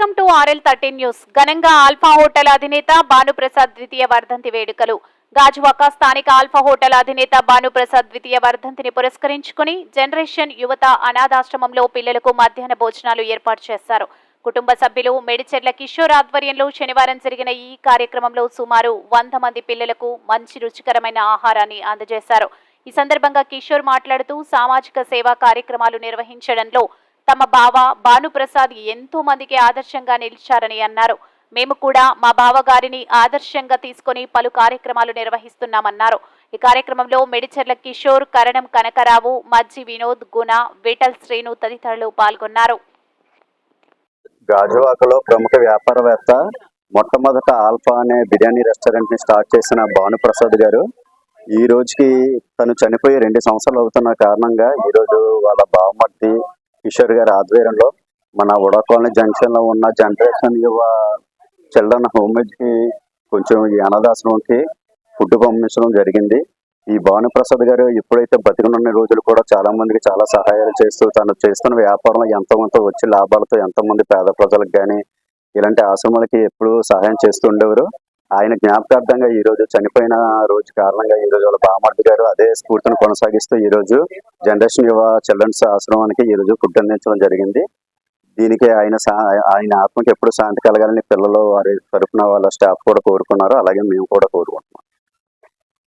RL thirteen news. ఘనంగా alpha hotel అధినేత భానుప్రసాద్ ద్వితీయ వర్ధంతి వేడుకలు. గాజువాక స్థానిక ఆల్ఫా హోటల్ అధినేత భానుప్రసాద్ ద్వితీయ వర్ధంతిని పురస్కరించుకుని జనరేషన్ యువత అనాథాశ్రమంలో పిల్లలకు మధ్యాహ్న భోజనాలు ఏర్పాటు చేశారు. కుటుంబ సభ్యులు మెడిచెర్ల కిషోర్ ఆధ్వర్యంలో శనివారం జరిగిన ఈ కార్యక్రమంలో సుమారు వంద మంది పిల్లలకు మంచి రుచికరమైన ఆహారాన్ని అందజేశారు. ఈ సందర్భంగా కిషోర్ మాట్లాడుతూ సామాజిక సేవా కార్యక్రమాలు నిర్వహించడంలో తమ బావ భానుప్రసాద్ ఎంతో మందికి ఆదర్శంగా నిలిచారని అన్నారు. మేము కూడా మా బావగారిని ఆదర్శంగా తీసుకొని పలు కార్యక్రమాలు నిర్వహిస్తున్నామన్నారు. ఈ కార్యక్రమంలో మెడిచర్ల కిషోర్ కరణం కనకరావు మజ్జి వినోద్ గుణ విఠల్ శ్రీను తదితరులు పాల్గొన్నారు. గాజువాకలో ప్రముఖ వ్యాపారవేత్త మొట్టమొదట ఆల్ఫా అనే బిర్యానీ రెస్టారెంట్ని స్టార్ట్ చేసిన భానుప్రసాద్ గారు ఈ రోజుకి తను చనిపోయి రెండు సంవత్సరాలు అవుతున్న కారణంగా ఈ రోజు వాళ్ళ బావమర్తి కిషోర్ గారి ఆధ్వర్యంలో మన ఉడకాలనీ జంక్షన్లో ఉన్న జనరేషన్ యువ చిల్డ్రన్ హోమ్కి కొంచెం ఈ అనాథాశ్రమంకి ఫుడ్ పంపించడం జరిగింది. ఈ భానుప్రసాద్ గారు ఎప్పుడైతే బతికినున్న రోజులు కూడా చాలా మందికి చాలా సహాయాలు చేస్తూ తను చేస్తున్న వ్యాపారంలో ఎంతో వచ్చే లాభాలతో ఎంతోమంది పేద ప్రజలకు కానీ ఇలాంటి ఆశ్రమాలకి ఎప్పుడు సహాయం చేస్తూ ఉండేవారు. ఆయన జ్ఞాపకార్థంగా ఈ రోజు చనిపోయిన రోజు కారణంగా ఈ రోజు వాళ్ళ బామర్ది గారు అదే స్ఫూర్తిని కొనసాగిస్తూ ఈ రోజు జనరేషన్ యువ చిల్డ్రన్స్ ఆశ్రమానికి ఈ రోజు ఫుడ్ అందించడం జరిగింది. దీనికి ఆయన ఆయన ఆత్మకి ఎప్పుడు శాంతి కలగాలని పిల్లలు వారి తరఫున వాళ్ళ స్టాఫ్ కూడా కోరుకున్నారు అలాగే మేము కూడా కోరుకుంటున్నాం.